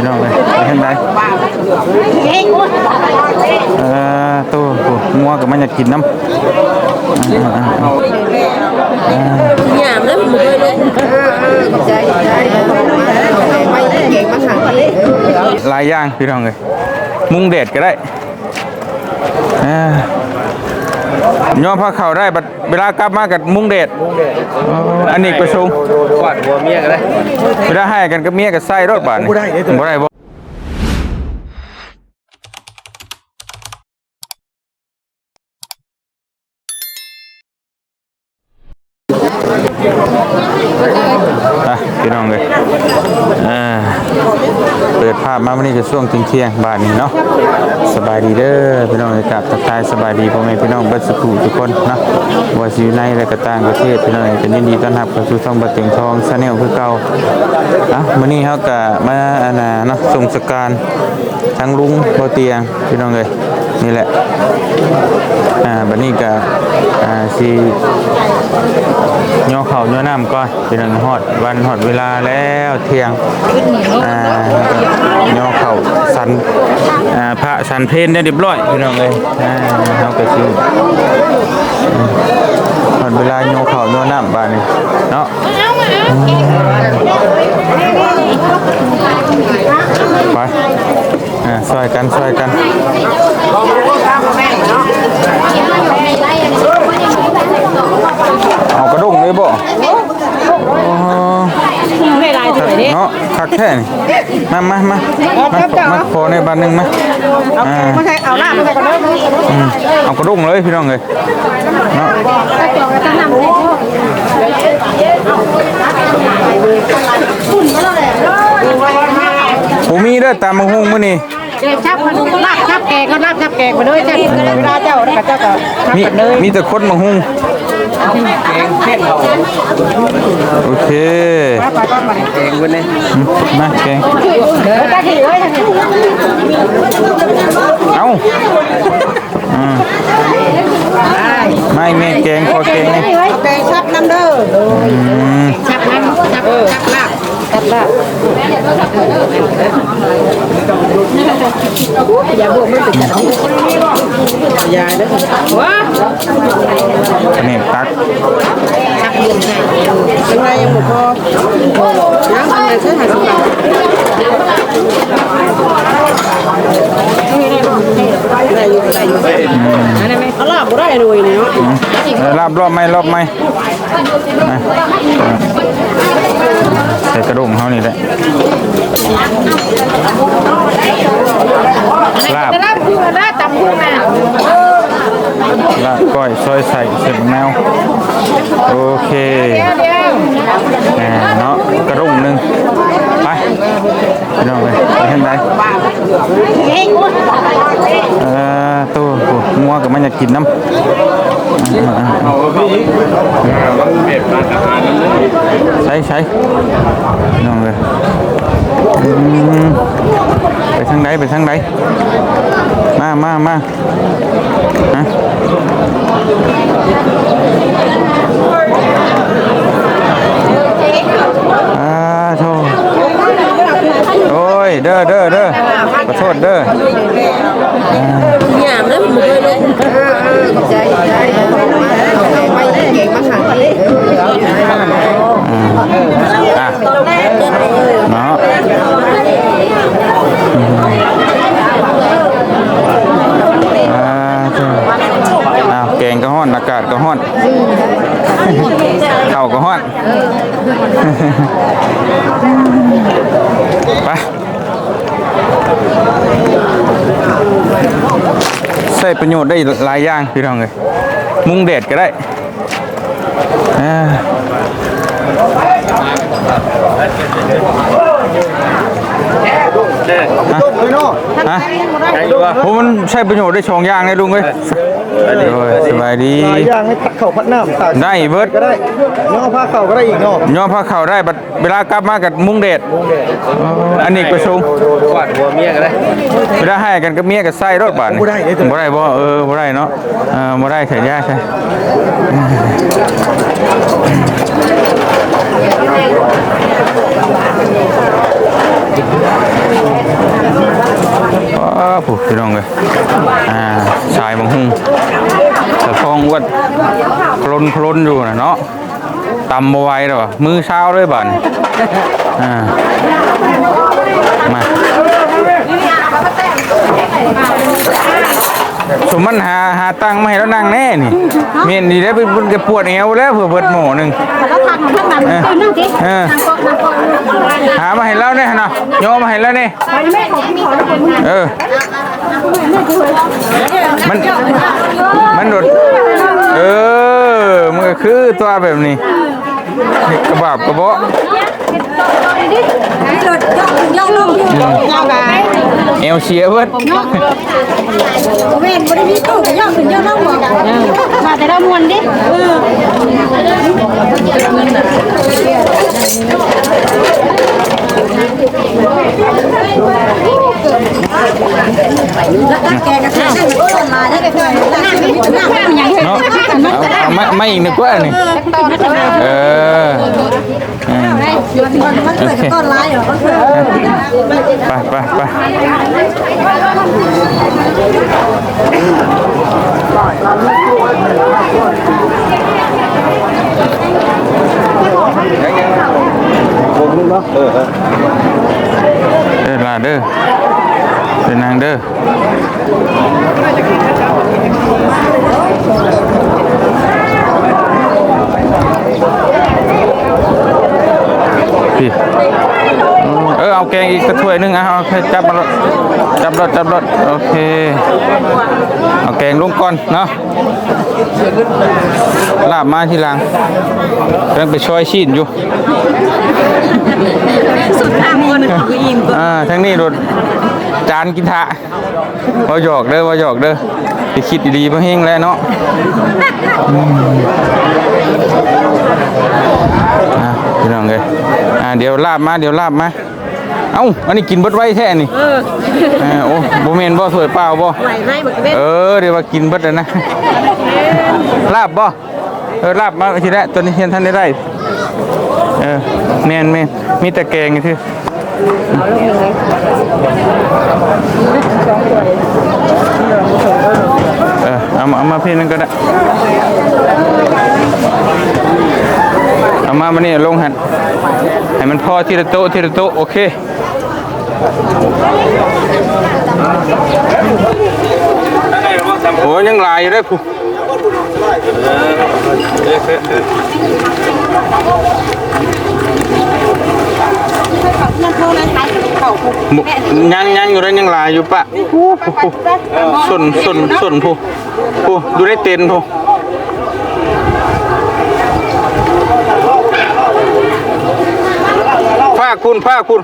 พี่น้องเลยไปทางใดเออตู้ผู้งัวกับมันอยากกินน้ำอย่าอ่าหยามแล้วมือเลยใจใจไปเก่งมาขังที่หลายอย่างพี่น้องเลยมุงเด็ดก็ได้อ่า ย้อมผ้าเข่าวได้บัดเวลากลับมากับมุงเด็ดอ๋ออันนี้ประชุมกวาดหัวเมียก็ได้เวลาให้กันกับเมียกับไส้รถบาทบ่ได้บ่ได้บ่อะพี่น้องเลยอ่าเปิดภาพมาวันนี้จะช่วงเที่ยงๆบ้านนี้เนาะสบายดีเด้อพี่น้องเลยกับทักทายสบายดีพ่อแม่พี่น้องเบิดสุขทุกคนเนาะว่าสิอยู่ในและก็ต่างประเทศพี่น้องเอ้ยเป็นยินดีต้อนรับเข้าสู่ช่องบัดเตียงทองชาแนลคือเก่าอะมื้อนี้เฮาก็มาอันน่ะเนาะส่งสการทั้งลุงบ่เตียงพี่น้องเลยนี่แหละอ่าบัดนี้ก็อ่าสิ ย่อเข่าย่อน้ำก่อนเป็นอันฮอดวันฮอดเวลาแล้วเที่ยงอ่าย่อเข่าสันอ่าพระสันเพลนได้เรียบร้อยพี่น้องเลยอ่าเฮาก็สิฮอดเวลาย่อเข่าย่อน้ำบาดนี้เนาะไปอ่าช่วยกันช่วยกันเอากระด้งเลยบ่อ๋อ ไม่ลายสวยดิ เนาะ คักแท้นี่มามามามามาขอในบ้านหนึงมาอ่าไม่ใช่เอาหน้าไม่ใช่ก็ได้อืมเอากระด้งเลยพี่น้องเลยเนาะผมมีเด้อตามมาหุ้งมื้อนี้เด็กชับมันลาบชับแกงก็ลาบชับแกงไปด้วยเจ้าเวลาเจ้ากับเจ้าก็ชับมีกันเลยมีแต่คนมาหุ้ง โอเคไปก็มาเองเว้ยเนี่ยอืมมาแกงเดี๋ยวตาถี่เลยเอาอืมไม่แม่แกงขอแกงนี่แกงชับน้ำเด้ออืมชับน้ำชับชับลาบ ชับลาบอย่าบวกไม่ติดกันยาเด้อว้าอันนี้ตักชักเย็นให้เป็นไรยังบ่พอน้ำอะไรเชื่อหาสิบบาทได้อยู่ได้อยู่อันนั้นไหมลาบบ่ได้เลยเนาะเออรอบรอบไหมรอบไหม ใส่กระดูกเขานี่แหละลาบลาบคือลาบตำพุ่งน่ะลาบก้อยซอยใส่เสร็จแมวโอเคเดี๋ยวเดี๋ยวอ่าเนาะกระดุมหนึ่งไปพี่น้องไปไปเห็นไหมเออตู้ผู้งัวกับมันอยากกินน้ำ อ่าอ่าอ่ามันเบ็ดมาอาหารนั่นเลยใช้ใช้พี่น้องเลยไปทางใดไปทางใดมามามาฮะอ่าโทโอ้ยเด้อเด้อเด้อ ขอโทษเด้อหยามแล้วมือเลยใจใจไปเก่งมาขังที่อ่าอะเนาะอ่าโถ่อ้าวแกงก็ฮ้อนอากาศก็ฮ้อนข้าก็ฮ้อน ไป ใช้ประโยชน์ได้หลายอย่างพี่น้องเลยมุงเด็ดก็ได้อ่าฮะผมมันใช้ประโยชน์ได้สองอย่างเลยลุงเอ้ย โอ้ยสบายดีหลายอย่างให้ผัดเข่าพัดน้ำตากได้เบิดก็ได้น้องเอาผ้าเข่าก็ได้อีกเนาะย้อมผ้าขาวได้บัดเวลากลับมากับมุงเด็ดอันนี้ประชุมกวาดหัวเมียก็ได้เวลาให้กันกับเมียกับไส้รถบาทบ่ได้บ่ได้บ่เออบ่ได้เนาะเออบ่ได้ขายยาใช่ ผู้พี่น้องเลยอ่าชายบางหุ่งสะพองวัดคลนคลนอยู่นะเนาะตำบไหวหรอมือเช้าด้วยบ่นอ่ามา สมมันหาหาตังค์มาให้แล้วนั่งแน่นี่เมียนดีแล้วเป็นจะปวดเอวแล้วเผื่อเบิดหมูหนึ่ง แล้วทางข้างหลังตื่นนั่งสิเออนั่งก่องก่อนหามาให้แล้วเนี่ยนะโยมมาให้แล้วนี่ไปแม่ของพี่ขอคนเออ มัน มันโดดเออมันก็คือตัวแบบนี้ กระบาบกระเบาะให้รถย่องย่องลงย่องไปเอวเชียเบิดเว้นบ่ได้มีตู้ก็ย่องขึ้นย่องลงบ่มาแต่เรามวนดิเออแกก็ใช้ได้ต้นมาได้ก็คือนั่งอย่างเงี้ยเนาะเอาเอาไม่ไม่อีกนึกว่านี่เอออืมมันเกิดจากต้นร้ายเหรอมันเกิดไปไปไปเดินลาเด้อเดินนางเด้อ พี่เออเอาแกงอีกกระถ้วยหนึงอะเอาให้จับมารถจับรถจับรถโอเคเอาแกงลงก่อนเนาะลาบมาทีหลังกำลังไปช่วยชีนอยู่สุดทางคนคืออิ่มอ่าทั้งนี้รถจานกินทะว่าหยอกเด้อว่าหยอกเด้อไปคิดดีๆเพื่อเฮงแล้วเนาะอืมอะพี่น้องเลยอ่า เดี๋ยวลาบมาเดี๋ยวลาบมา เอ้าอันนี้กินเบิดไว้แท้นี่เออเออโอ้บ่แม่นบ่สวยเปล่าบ่ไหลให้บักเบ็ดเออเดี๋ยวว่ากินเบิดแล้วนะลาบบ่เออลาบมาทีละตัวนี้เห็นท่านได้ได้เออแม่นแม่นมีแต่แกงนี่คือเออเอามาเอามาเพี่นึงก็ได้ เอามามานี่ลงหันให้มันพอทีละโต๊ะทีละโต๊ะโอเคโอ้ยยังลายอยู่เด้อผู้ยังยังอยู่เลยยังลายอยู่ปะผู้ผู้ผู้ส่วนส่วนส่วนผู้ผู้ดูได้เต็นผู้าคุณผ้าคุณ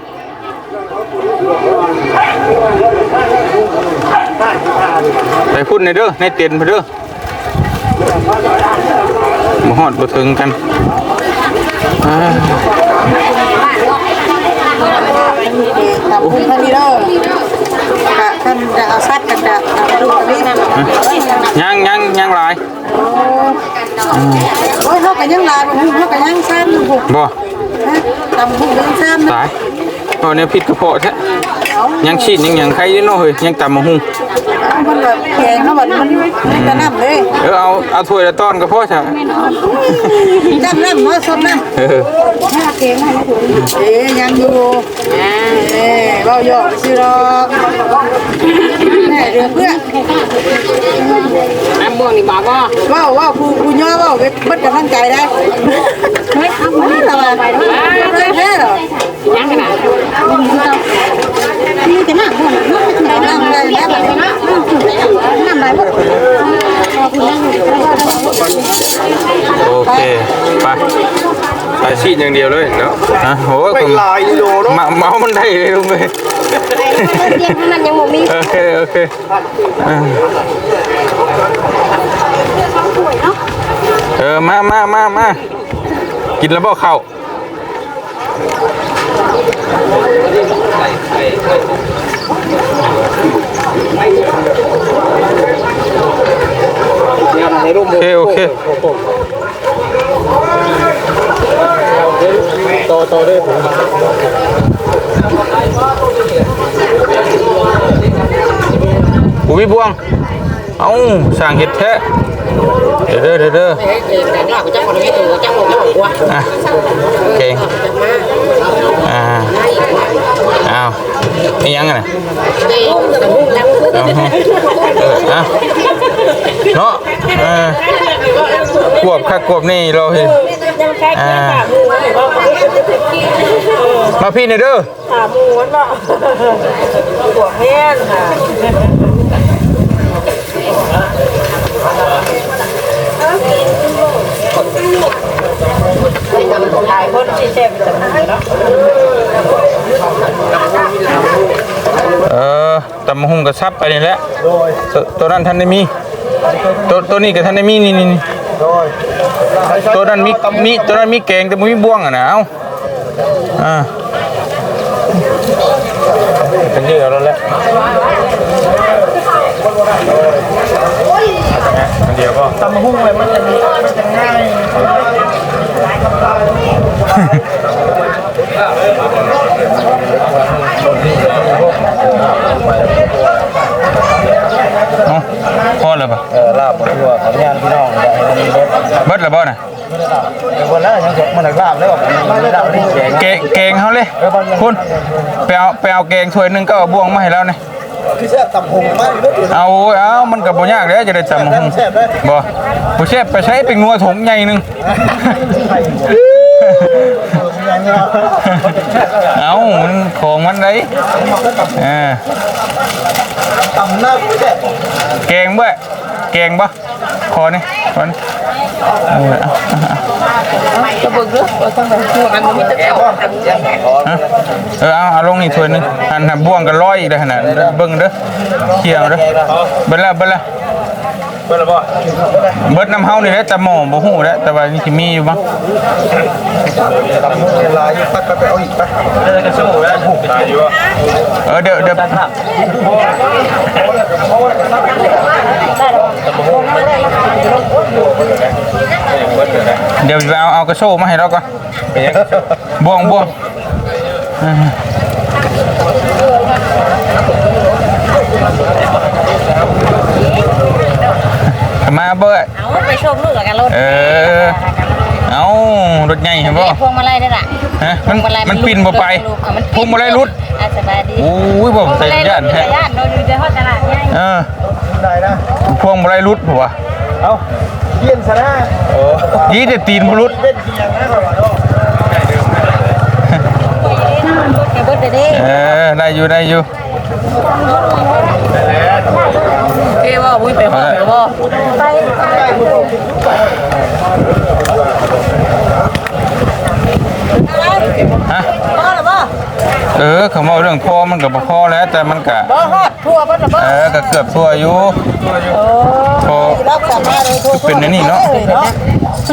ไปพุ่นในเด้อในเต็นท์ไปเด้อมาหอดมาถึงกันอ่ากับคุณพนีเดอร์กะท่านจะเอาซัดกันจะเอาดูกันนี่นะยังยังยังหลายโอ้ยเขากันยังลายบ่เขากันยังซ้ำบุกบ่ ตำบุกยังซ้ำนะตายเอาเนี่ยผิดกระเพาะแท้ยังชีดยังยังใครได้เนาะเฮ้ยยังต่ำมาหุง มันแบบแข็งเขาแบบมันมันจะน้ำเลยเออเอาเอาถ้วยละต้อนกระเพาะใช่จ้ำน้ำมาสดน้ำเออเอ๊ยยังอยู่เอ๊เบาหยอกสิรอกแม่เรือเพื่อนน้ำม่วงนี่บอกว่าว้าวว้าวผู้ผู้ย่อว้าวเบิดกำลังใจได้เฮ้ยเอามาละว่าเลยแท้เหรอยังขนาด นี่จะนั่งบ่นั่งได้แล้วแบบนี้นั่งได้บ่โอเคไปไปชีดอย่างเดียวเลยเนาะฮะโหไม่ลายโลเนาะมาเมามันได้เลยลุงเลยเตียงมันยังบ่มีโอเคโอเคอ่าเออมามามามากินแล้วบ่เข้าวในร่ม โอเคโอเคต่อต่อได้ผวิบวง เอ้าสั่งเห็ดแท้เด้อเด้อเด้อเด้อเองแต่เราจะคนไม่ตัวจะหมดจะหมดกว่าอะเก่ง อ่าอ้าวนี่ยังไงน่ะเองแต่มุ่งแล้วเอาให้เอออะเนาะเออควบคักควบนี่เราเห็นอ่ามาพี่หน่อยเด้อขาหมูมันบ่หัวแห้งค่ะขายคนที่เจ็บจังเลยเนาะ เออตำ มะฮุงกระซับไปนี่แหละตัวตัวนั้นท่านได้มีตัวตัวนี้กับท่านได้มีนี่นี่นี่ตัวนั้นมีมีตัวนั้นมีแกงแต่บ่มีบ่วงอะนะเอ้าอ่าเป็นเยอะแล้วแหละอันเดียวก็ตำหุ้งเลยมันจะมันจะง่ายเอ้า พอแล้วปะเออลาบทั่วของงานพี่น้องได้มันมีรถเบิดแล้วบ่น่ะเดี๋ยววันแล้วยังมันลาบแล้วมันไม่ได้ที่แกงแกงแกงเขาเลยคุณไปเอาไปเอาแกงถ้วยหนึงก็เอาบ่วงมาให้เราเนี่ยคือแซ่บตำหุ้งมากเลยเอาเอามันก็บ่ยากแล้วจะได้จำหงบ่บ่แซ่บไปใช้เป็นงัวถงใหญ่หนึง เอามันของมันได้เออ ตำหน้าแซ่บแกงบ่เกงบ่ขอนี่ขอนี่เออเอาจะเบิ่งเด้อว่าจังได๋คือมันมีแต่เจ้าเอาเออเอาเอาลงนี่ถ้วยหนึงอันน่ะบ่วงกันร้อยอีกแล้วหั่นาดเบิ่งเด้อเขี่ยวเด้อเบิ่งล้วเบิ่งล้ว เปิดแล้วบ่เบิดน้ำเฮานี่แหละแต่หม้อบ่ฮู้แล้วแต่ว่านี่สิมีอยู่บ่ตำหุ้งลายปัดไปเอาอีกปะได้กระสู้แล้วหุ้งตายอยู่อะเออเดี๋ยวเดี๋ยวเดี๋ยวเอาเอากระโซ่มาให้เราก่อนบ่วงบ่วง มาเบิดเอาไปชมลูกกับกันรถเออ เอารถใหญ่เห็นบ่พวงมาลัยได้ละฮะมันมันปินบ่ไปพวงมาลัยรุดอาสบายดีโอ้ยบ่ใส่ย่านแท้ญาติเราอยู่ในห้องตลาดไงเออได้นะพวงมาลัยรุดผัวเอาเยี่ยนซะนะโอ้ยี่แต่ตีนบ่รุดเล่นเคียงนะก่อนเนาะแกเบิดเด้เออได้อยู่ได้อยู่ เอ้ว่าอุ้ยไปห้องแล้วบ่ฮะพอแล้วบ่เออเขามาเรื่องพ่อมันก็บ่พอแล้วแต่มันก็บ่ฮอด ทั่วเพิ่นน่ะบ่เออก็เกือบทั่วอยู่พอรับกลับมาเลยทั่วเป็นอันนี้เนาะ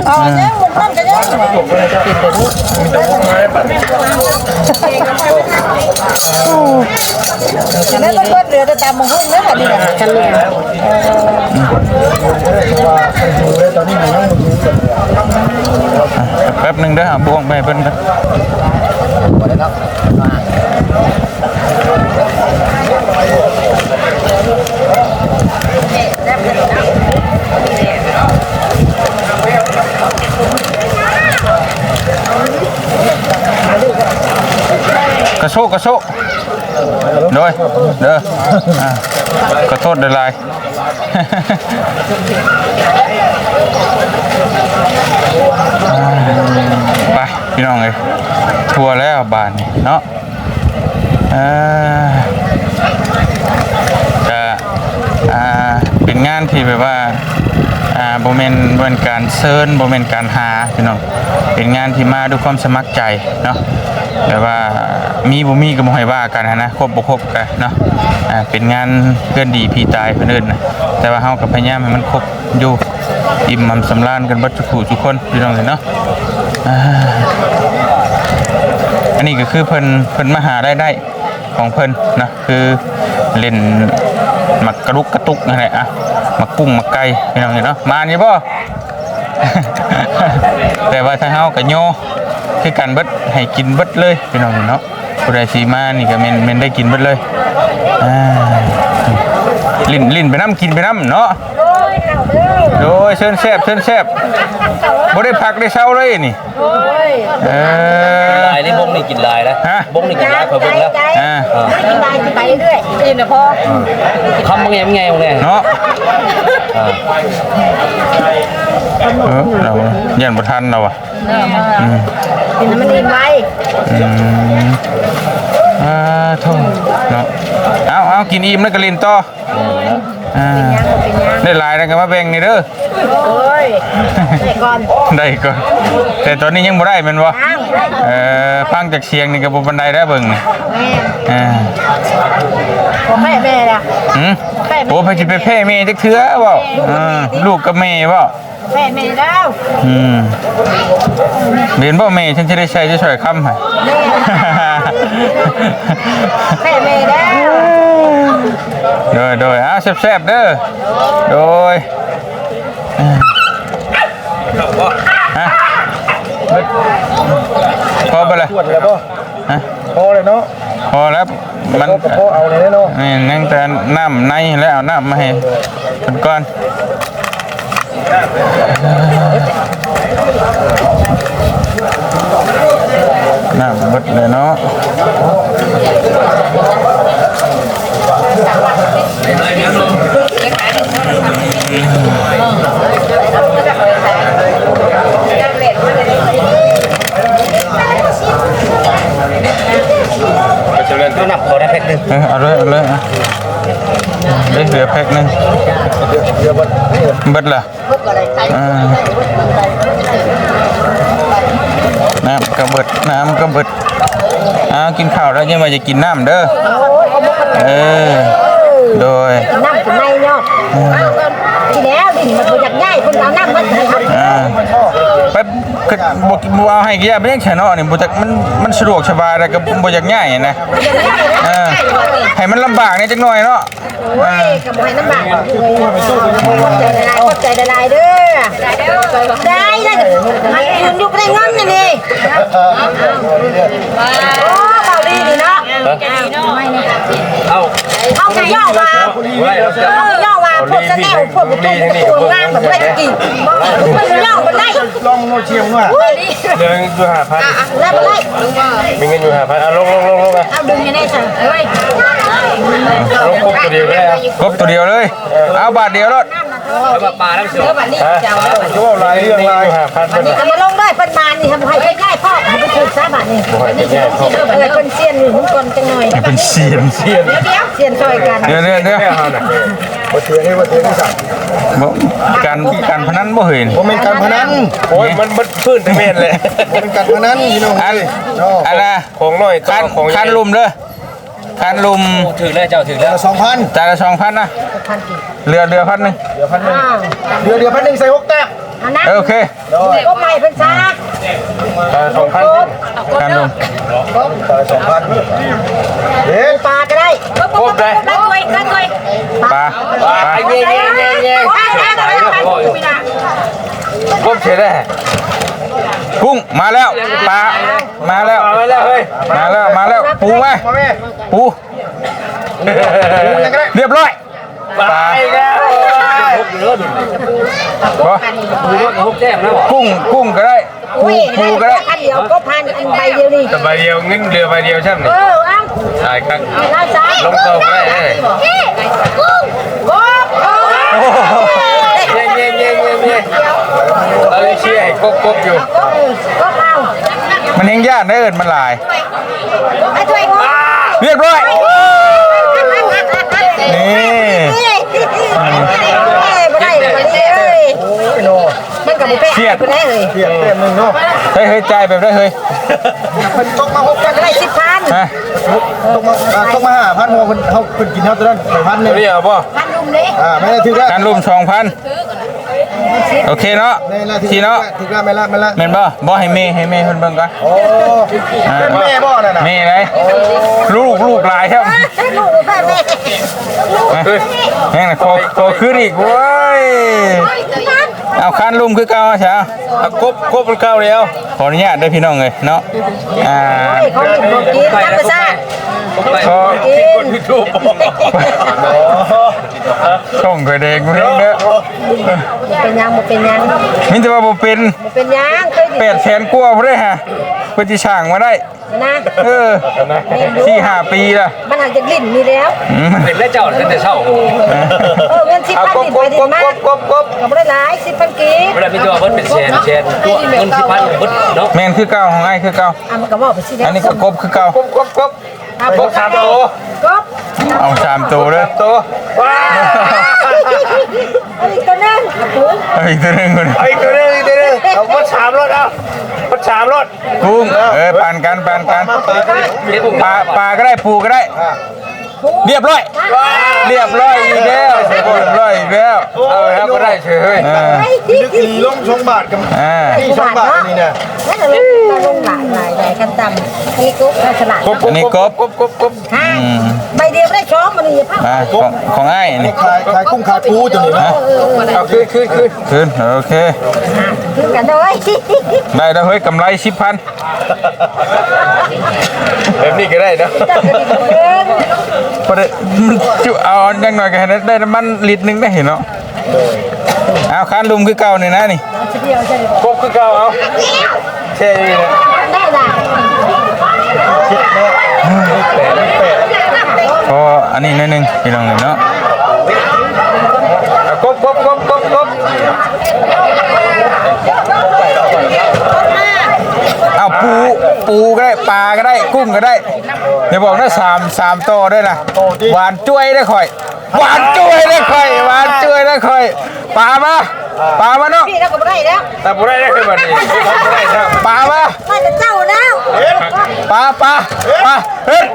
เอาอันยังมันนั่นก็ยังแล้วมันก็เหลือแต่ตามมงคลแล้วค่ะนี่น่ะกันเลยแป๊บหนึงเด้อหาบ่วงไปให้เพิ่นกัน กระโซกกระโซกโดยเด้ออ่าขอโทษเด้อลายไปพี่น้องเลยทัวร์แล้วบานนี่เนาะเอ่อจะอ่าเป็นงานที่แบบว่าอ่าโบเมนโบเมนการเซิร์นโบเมนการหาพี่น้องเป็นงานที่มาด้วยความสมัครใจเนาะ แต่ว่ามีบ่มีก็บ่ให้ว่ากันนะครบบ่ครบกันเนาะอ่าเป็นงานเพื่อนดีพี่ตายเพื่อนเอิ้นนะแต่ว่าเฮาก็พยายามให้มันครบอยู่อิ่มหม่ำสำราญกันเบัดทุกผู้ทุกคนพี่น้องเลยเนาะอ่าอันนี้ก็คือเพิ่นเพิ่นมาหาได้ได้ของเพิ่นนะคือเล่นหมักกระลุกกระตุกนั่นแหละอะหมักกุ้งหมักไก่พี่น้องเห็นเนาะมานี่บ่ แต่ว่าทางเฮาก็โย คือการเบิดให้กินเบิดเลยพี่น้องเนเนาะผู้ใดสิมานี่ก็เมนเมนได้กินเบิดเลยอ่าลิ้นลิ้นไปน้ำกินไปน้ำเนาะโดยเข้าเด้อโดยเชิญแซบเชิญแซบ บ่ได้พักได้เช้าเลยนี่โดยเออ ลายนี่บงนี่กินลายนะฮะ บงนี่กินลายเคยเบิ่งแล้วใจอ่าไม่กินไปกินไปเรื่อยๆอิ่มนะพ่อคำมึงไงมึงไงมึงไงเนาะอ่าเออเรายันบ่ทันเราอะกินน้ำมันอิ่มไว้อืมอ่าโทษเนาะเอาเอากินอิ่มแล้วก็เล่นต่ออ่า ได้หลายแล้วก็มาแบ่งนี่เด้อโอ้ยแต่ก่อนได้ก่อนแต่ตอนนี้ยังบ่ได้แม่นบ่อ้างได้เอ่อฟังจากเสียงนี่ก็บ่ปานใดแล้วเบิ่งนี่แม่อ่าผมแม่แม่ล่ะหืมโอ้ไปสิไปแพ้แม่จักเทื่อเว้าอ่าลูกกับแม่เว้าแม่แม่แล้วอืมเรียนบ่แม่ฉันจะได้ใช้จะช่วยคำให้แม่แม่แล้ว โดยโดยอ้าวแซ่บๆเด้อโดยอ่าฮะเบิดพอไปเลยตรวจแล้วป่ะฮะพอเลยเนาะพอแล้วมันพอพอเอาเลยเนาะนี่นั่งแต่น้ำในแล้วเอาน้ำมาให้เพิ่นก่อนน้ำเบิดเลยเนาะไป เจริญต้องนับเขาได้แพ็คหนึงเออเอาเลยเอาเลยอะได้เหลือแพ็คหนึงเดี๋ยวมันเบิดละอ่าน้ำกระเบิดน้ำกระเบิดอ้าวกินข้าวแล้วยังมาจะกินน้ำเด้อ เออ โดยน้ำเป็นในยอดทีแล้วดิมันบ่อยากง่ายเพิ่นเอาน้ำมาให้ครับอ่าไปคือบ่บ่เอาให้กี่ยาไปยังแค่นอนี่บ่จักมันมันสะดวกสบายแล้วก็บ่อยากง่ายนะเออให้มันลำบากนิดจักหน่อยเนาะโอ้ยกับให้น้ำบากขอบใจละลายขอบใจละลายเด้อได้ได้มันยืนอยู่ในเงินนี่นี่โอ้เบาดีนี่เนาะ เอาเอาไปย่อว้แล้วจะเอาย่อมาพวกจะแนวพวกพวกพวกงานแบบไรกี่มันย่อมันได้ลองโนเชียงว่าเดินอยู่หาพันแล้วมันได้มีเงินอยู่หาพันเอาลงลงลงลงอะเอาดึงยังไงสั่งเฮ้ยลงปุ๊บตัวเดียวก็ได้ครบครบตัวเดียวเลย เอาบาทเดียวรถ แล้วปลาทั้งเสือเดี๋ยวบัดนี้เจ้าแล้วบัดชั่วลายเรื่องลายหาพันบัดนี้ก็มาลงได้เป็นมานี่ทำให้ง่ายๆพ่อให้ไปถูกซะบัดนี้เออเป็นเซียนอยู่ทุกคนจังหน่อยเป็นเสียนเสียนเดี๋ยวเดี๋ยวเซียนช่วยกันเดี๋ยวเดี๋ยวเดี๋ยวบ่เทียงให้บ่เทียงที่สั่งบ่การการพนันบ่เห็นบ่เป็นการพนันโอ้ยมันมันพื้นทะเบียนเลยบ่เป็นการพนันพี่น้องอันเนาะอันน่ะของน้อยคันของคันลุมเด้อ คันลุมถึงแล้วเจ้าถึงแล้วสองพันจานละ2,000นะเรือเรือพันหนึงเดี๋ยวพันหนึ่งอ้าวเดี๋ยวเดี๋ยวพันหนึ่งใส่หกแต้มอันนั้นเออโอเคก็ใหม่เป็นซาสองพันคันลุมต่อสองพันเด็ดปลาก็ได้ครบเลยได้ด้วยได้ด้วยปลาปปลาลาเย่เย่เย่เย่ได้ได้ได้ได้ไม่ได้ครบเฉยได้กุ้งมาแล้วปลามาแล้วปลาไม่แล้วเฮ้ยมาแล้วมาแล้ว ปูไหมมาแม่ปูปูยังก็ได้เรียบร้อยปลาอีกแล้วครบเยอะดิบ่ดูรถครบแก้มแล้วกุ้งกุ้งก็ได้ปูอุ้ยปูก็ได้พันเดียวก็พันอันใบเดียวนี่แต่ใบเดียวเงินเรือใบเดียวใช่ไหมเออเอ้าใช่ครับน่าซ้ายลงเตาได้เลยกุ้งกุ้งเย่เย่เย่เย่เย่เราเชียร์ให้กบกบอยู่ก็เอา มันเฮงยากได้เอินมันหลาย เรียบร้อยนี่เลยวันนี้เอ้ยโอ้ยโนไปได้เลยเทียงแต้มหนึ่งเนาะเฮ้ยเฮ้ยใจายแบบได้เฮ้ยเพิ่นตกมาหกพันได้สิบพันฮะตกมาอ่าตกมาห้าพันหัวเพิ่นเฮาเพิ่นกินเท่าตัวนั้นไปพันหนึ่งนี่เอาป่ะพันลุมเลยอ่าไม่ได้ถึงแล้วการรุมสองพัน โอเคเนาะทีเนาะถึงแล้วไม่ละไม่ละแม่นบ่บ่ให้เมย์ให้เมย์เพิ่นเบิ่งก่อนโอ้เป็นแม่บ่นั่นน่ะเมย์ไรลูกลูกหลายครับลูกแม่แม่เฮ้ยแม่งน่ะโคโคขึ้นอีกเว้ยเอาคันรุมคือเก่าใช่ไหมกบกบมันเข้าแล้วขออนุญาตได้พี่น้องเลยเนาะอ่า เขาหนึ่งของกินธรรมชาติขอช่องกระเดงเด้อเป็นยังบ่เป็นยังมิแต่ว่าบ่เป็นบ่เป็นยังเคยดิแปดแสนกว่าบ่ได้ฮะเพิ่นสิช่างมาได้นะเออสี่ห้าปีละมันอาจจะลิ้นมีแล้วเป็นแล้วเจ้าตั้งแต่เช้าเออเงินสิบพันกบดินไปดิมากกบกบก็บ่ได้หลายสิบพันกีบเวลามีตัวมันเป็นแชนแชนตัวเงินสิบพันเบิดเนาะแมนคือเก่าของไอ้คือเก่าอะมันก็บอกไปสิแล้วอันนี้ก็กบคือเก่ากบกบกบ อะกบสามตัวกบเอาสามตัวเด้อตัวว้าอันนี้ตัวนึงอะปุ๊บเอาอีกตัวหนึงก่อนไอ้ตัวนึงอีกตัวนึงเอาวัดสามรถเอาวัดสามรถกุ้งเออปานกันปานกันปลาตัวนี้เรียกผมปลาปลาก็ได้ปูก็ได้ เรียบร้อย เรียบร้อยอีกแล้วเรียบร้อยอีกแล้วเอาแล้วก็ได้เฉยเออไอ้ที่นึกดีลงชงบาทกับอ่าพี่ชงบาทนี่นะนั่นน่ะลงมาลงหลายหลายหลายกันต่ำอันนี้กบน่าฉลาดอันนี้กบกบกบกบห้าใบเดียวได้ช้อมมันนี่ภาพอ่าของของไอ้นี่ขายขายกุ้งขายปูตัวนี้นะเอาคืนคืนคืนคืนโอเคขึ้นกันด้วยได้แล้วเฮ้ยกำไรสิบพันแบบนี้ก็ได้เนาะจับกันอีกเองพอได้มันจุเอาอย่างหน่อยก็ให้ได้น้ำมันลิตรหนึงได้เห็นเนาะเอาคันลุมคือเก่านี่นะนี่ทีเดียวใช่ไหมกบคือเก่าเอาเช่นี่นะได้ละพออันนี้หนิดนึงพี่น้องเลยเนาะกบกบกบกบกบเอา ปู ปูก็ได้ ปลาก็ได้ กุ้งก็ได้อย่าบอกนะสามสามโตได้วยนะหวานจ้วยได้ค่อย หวานจ้วยได้ค่อย หวานจ้วยได้ค่อย ปลามา ปลามาเนาะพี่เราก็ไม่ได้แล้วแต่บ่ได้ได้คือบัดนี้บ่ได้ครับปลามามาจะเจ้าแล้วปลาปลาปลาเฮ็ด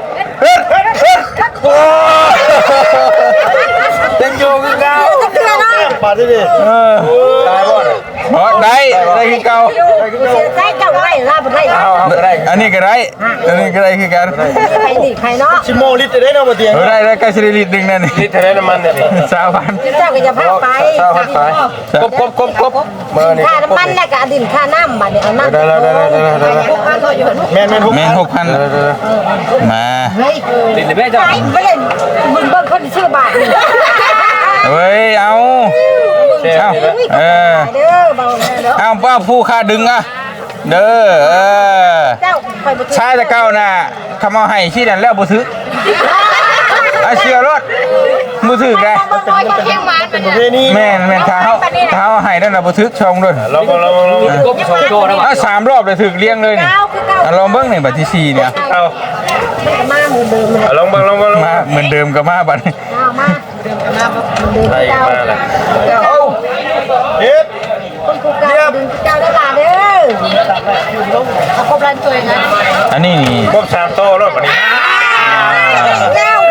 เฮ็ดเฮ็ดโอ้ยังอยู่คือเก่าปลาที่นี่เออตายบ่ น่ะโอ้ได้ได้คือเก่าเสียใจเจ้าได้ลาบได้เอาเอาก็ได้อันนี้ก็ได้อันนี้ก็ได้คือกันใครดีใครเนาะชิโมลิตรได้เนาะมาเตียงเออได้ได้ใกล้สิได้ลิตรหนึงนั่นนี่นี่เท่าไหร่น้ำมันเนี่ยนี่สามพันเจ้าก็จะพาไปเช้าพันไปกบกบกบกบมานี่ค่าน้ำมันแล้วก็ดินค่าน้ำมาเนี่ยเอาน้ำได้แล้วได้แล้วได้แล้วได้แล้วพวกพันเราอยู่แม่นแม่นพวกแม่นหกพันมาเฮ้ยติดเลยแม่เจ้าไปไม่เล่นมึงเบิ่งคนชื่อบาทเฮ้ยเอา เอาเออเด้อเบาเด้อเอาป้าผู้ค่าดึงอะเด้อเออเจ้าคอยบ่ชายต่เก้าน่ะคำเอาให้ชี้นั่นแล้วบ่ถึกอาเชียรถบ่ถึกไงเประเพณีแม่นแม่นเท้าเท้าให้นั่นน่ะบ่ถึกชองด้วยลองลองลองกบสองตัวนะเอาสามรอบเลยถึกเลี้ยงเลยนี่เก้าคือาลองเบิ่งหนี่บัดที่สี่เนี่ยเอามาเหมือนเดิมเลยลองเบิ่งลองเบิ่งมาเหมือนเดิมกับมาบัดนี้ เอามาเดิมมาเดิมได้เก้ามาแล้วเฮ็ดคนกูเก้าดึงเก้าได้บาทเด้อเอาครบร้านตัวเองนะอันนี้นี่กบสามโตรถบัดนี้เร็ว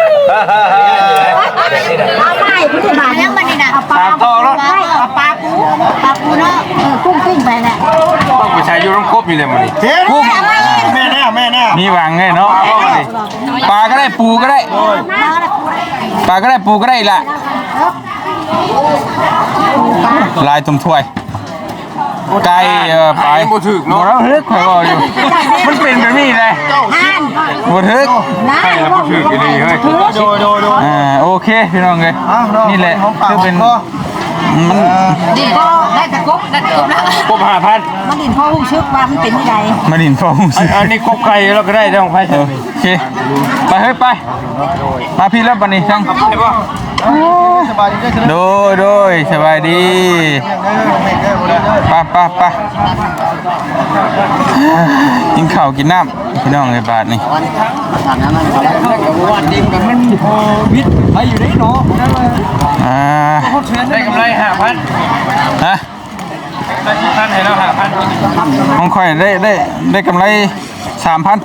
เอาไปพี่จะบาทยังบันนี่นะเอาปลาสามโตรถเอาปลาปูปลาปูเนาะเออกุ้งกิ้งไปน่ะต้องไปใช้อยู่ต้องกบอยู่เลยมันนี่เฮ็ด แม่แน่แม่แน่มีหวังไงเนาะปลาก็ได้ปูก็ได้ปลาก็ได้ปูก็ได้อีกละลายตุ่มถ้วยไก่เอ่อไปบ่ถึกเนาะบ่ทึกข่อยบอกอยู่ มันเป็นแบบนี้เลยบ่ทึกใช่แล้วบ่ถึกอยู่ดีเฮ้ยโดยโดยโดยอ่าโอเคพี่น้องเลยนี่แหละคือเป็น มันดินพ่อได้แต่กบได้แต่กบแล้วกบห้าพันมันดินพ่อหูชึกว่ามันเป็นยังไงมาดินฟองสิอันนี้กบไก่แล้วก็ได้ต้องไฟใช่โอเคไปเฮ้ยไปมาพี่แล้วบันนี้ช่างได้ป่ะสบายดีได้โดยโดยสบายดีไป้าป้าป้า กินข้าวกินน้ำพี่น้องในบาทนี่วันนี้กับมันพอวิทย์ไปอยู่ได้เนาะอ่าได้กำไรห้าพันฮะได้พันให้เราห้าพันของข่อยได้ได้ได้กำไรสามพัน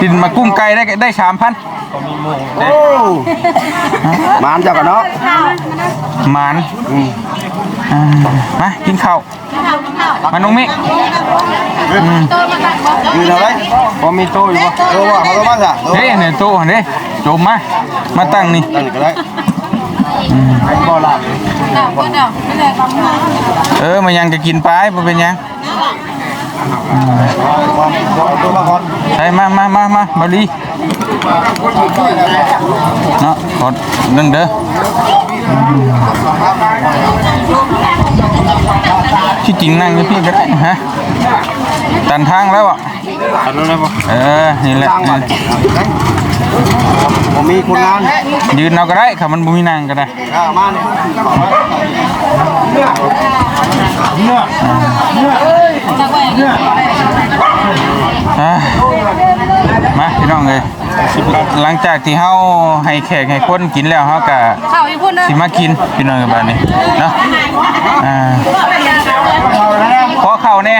กินมากุ้งไก่ได้ได้สามพัน มานจักกันเนาะหมานอ่ามากินข้าวมาน้องมิกมีเท่าไหร่พอมีโตอยู่ปะเออว่าเขาต้องมาจ้ะเฮ้ยเนี่ยโตเด้จมมามาตั้งนี่นั่นก็ได้เออมายังก็กินไปบ่เป็นหยังเอาตัวมาก่อนใช่มามามามาบาลี เนาะกดหนึ่งเด้อที่จริงนั่งกับพี่ก็ได้ฮะตันทางแล้วอะอันนั้นเลยป่ะเออนี่แหละตั้งมาผมมีคนงานยืนเอาก็ได้ค่ะมันบ่มีนั่งก็ได้อ่ามาเนี่ยอะ มาพี่น้องเลยหลังจากที่เฮาให้แขกให้คนกินแล้วเฮาก็ข้าวอีพุ่นนะสิมากินพี่น้องกันบัดนี้เนาะอ่าขอเข้าแน่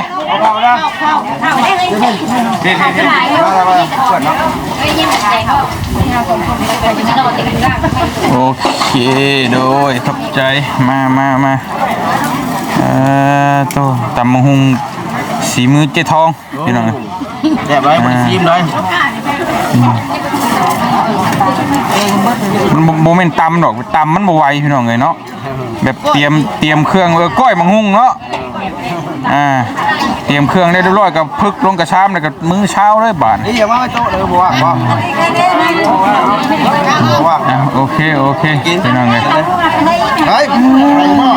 โอเคโดยทับใจมามามาเอ่อโตตำมะฮุงสีมือเจ๊ทองพี่น้องเอ้ยแซ่บไรมันซีมเลย มันบ่โมเมนต์ตำดอกตำมันบ่ไหวพี่น้องเลยเนาะแบบเตรียมเตรียมเครื่องเออก้อยมังหุงเนาะอ่าเตรียมเครื่องได้เรียบร้อยกับพึกลงกระชามแล้วก็มื้อเช้าเลยบาดนี่อย่าว่าโต๊ะเลยบัวบัวบัวอะโอเคโอเคพี่น้องเลยเฮ้ยไปบ่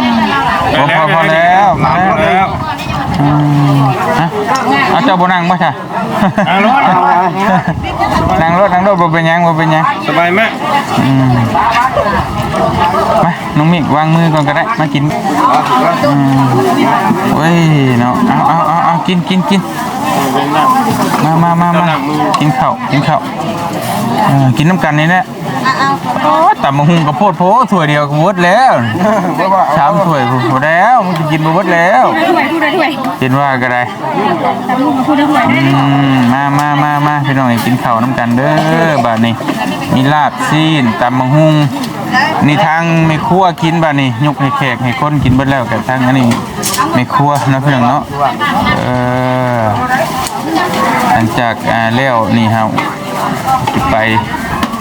พอพอพอแล้วมาแล้วอืม ฮะเอาเจ้าบ่นั่งบ่ใช่นั่งรถนั่งรถบ่เป็นหยังบ่เป็นหยังสบายไหมอืมมาน้องมิกวางมือก่อนก็ได้มากินอืมเว้ยเนาะเอาเอาเอาเอากินกินกิน มามามามากินข้าวกินข้าวเออกินน้ำกันนี่แหละโอ้ยตับมะฮุงกับโพดโพถ้วยเดียวก็หมดแล้วสามถ้วยหมดแล้วมันจะกินบ่หมดแล้วถ้วยถ้วยถ้วยกินว่าก็ได้ทำลูกมาพูดถ้วยอืมมามามามาพี่น้องให้กินข้าวน้ำกันเด้อบาดนี้มีลาบซีนตำมะฮุงนี่ทางไม่ครัวกินบาดนี้ยกให้แขกให้คนกินเบิดแล้วกับทางอันนี้ไม่ครัวเนาะพี่น้องเนาะเออ หลังจากอ่าแล้วนี่เฮาไป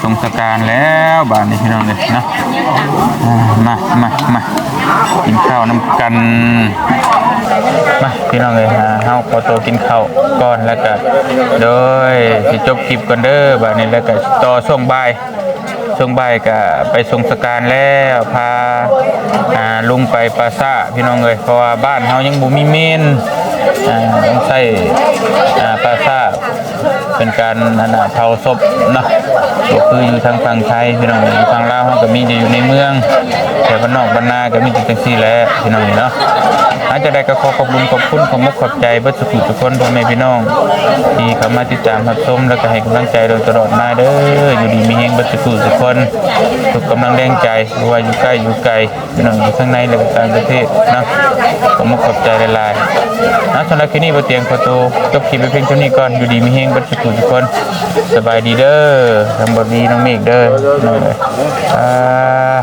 ตรงสการแล้วบาดนี้พี่น้องเลยนะอ่ามามามากินข้าวน้ำกันมาพี่น้องเลยฮะเฮาขอตัวกินข้าวก่อนแล้วก็โดยสิจบคลิปก่อนเด้อบัดนี้แล้วก็ต่อช่วงบ่ายช่วงบ่ายก็ไปส่งสการแล้วพาอ่าลุงไปปราสาพี่น้องเลยเพราะว่าบ้านเฮายังบ่มีเมน ใช้อ่ปลาซาเป็นการอันาเผาศพเนาะก็คืออยู่ทางฝั่งไทยพี่น้องอยู่ทางลาวเฮาก็มีอยู่ในเมือง แต่บ้านนอกบ้านนาก็มีจิต่จังซี่แหละพี่น้องเนาะ อาจะได้ก็ขอขอบคุณขอบคุณขอมกขอบใจเบัสุขุทุกคนพ่อแม่พี่น้อง ที่เข้ามาติดตามรับชมแล้วก็ให้กำลังใจโดยตลอดมาเด้ออยู่ดีมีเฮงเบัสุขุทุกคนทุกกำลังแรงใจว่าอยู่ใกล้อยู่ไกลพี่น้องอยู่ข้างในและก็ต่างประเทศนะขอมกขอบใจหลายๆนะสำหรับคลิปนี้บ่เตียงขอตัวจบคลิปไปเพียงเท่านี้ก่อนอยู่ดีมีเฮงเบัสุขุทุกคนสบายดีเด้อทำบ่ดีน้องเมฆเด้อน้องเอ้ยอ่า